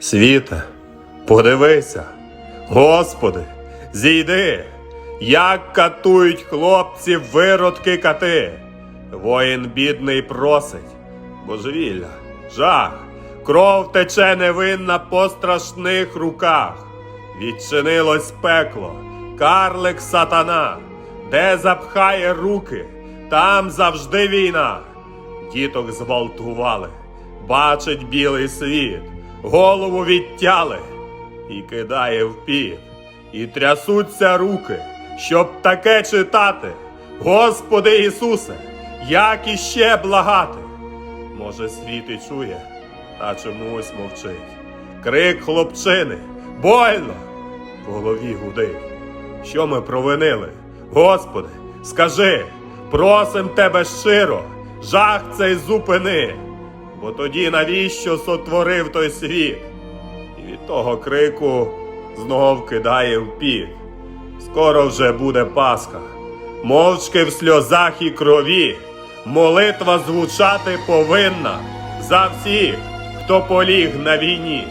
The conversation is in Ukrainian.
Світе, подивися, Господи, зійди, як катують хлопців виродки кати. Воїн бідний просить, божевілля, жах, кров тече невинна по страшних руках. Відчинилось пекло, карлик сатана, де запхає руки, там завжди війна. Діток зґвалтували, бачить білий світ, голову відтяли і кидає в піт, і трясуться руки, щоб таке читати. Господи Ісусе, як іще благати? Може, світ і чує, та чомусь мовчить. Крик хлопчини, больно, в голові гудить. Що ми провинили? Господи, скажи, просим тебе щиро, жах цей зупини, бо тоді навіщо сотворив той світ? І від того крику знов кидає в піт. Скоро вже буде Пасха, мовчки в сльозах і крові, молитва звучати повинна за всіх, хто поліг на війні.